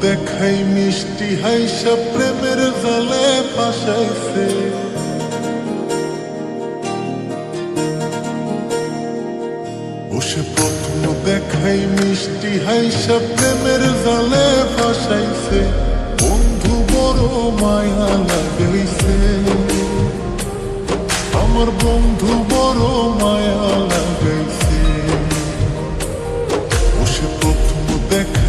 দেখাই মিষ্টি হাইসা প্রেমের জালে ফাঁসাইছে। বসে প্রথম দেখাই মিষ্টি হাইসা প্রেমের জালে ফাঁসাইছে। বন্ধু বড় মায়া লাগাইছে। আমার বন্ধু বড় মায়া লাগাইছে।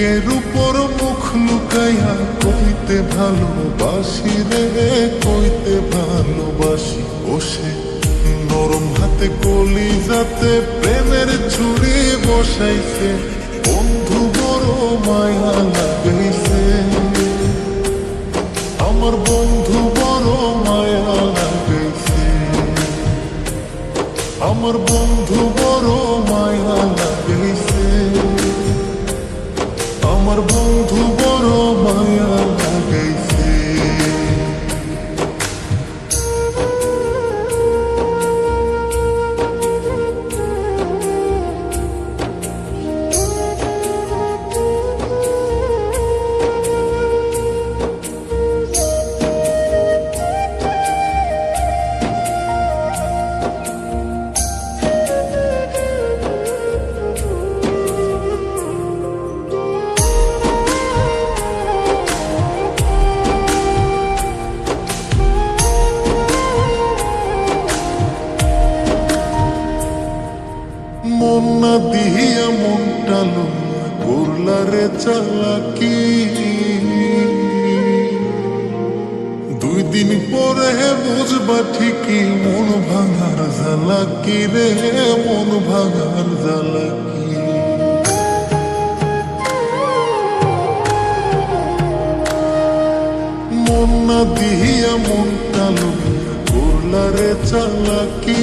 বুকের উপর মুখ লুকাইয়া কইতে ভালোবাসি রে, কইতে ভালোবাসি। বসে নরম হাতে কলি যাতে প্রেমের ছুরি বসাইছে। বন্ধু বড় মায়া লাগাইছে আমার বন্ধু বড় মায়া লাগাইছে আমার বন্ধু বড় মায়া লাগাইছে আমার বন্ধু বড় মায়া। করলা রে চালাকি। দুই দিন পরে বুঝবা ঠিকই মন ভাঙার জ্বালাকি রে, মন ভাঙার জ্বালাকি। মন না দিয়া মনটা লইয়া করলা রে চালাকি।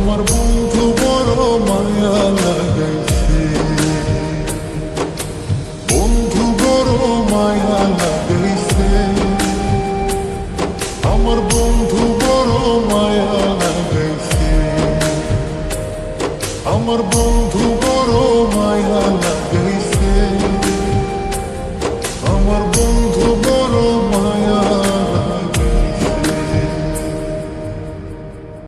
আমার বন্ধু বড় মায়া লাগাইছে বন্ধু বড় মায়া লাগাইছে আমার বন্ধু বড় মায়া লাগাইছে আমার বন্ধু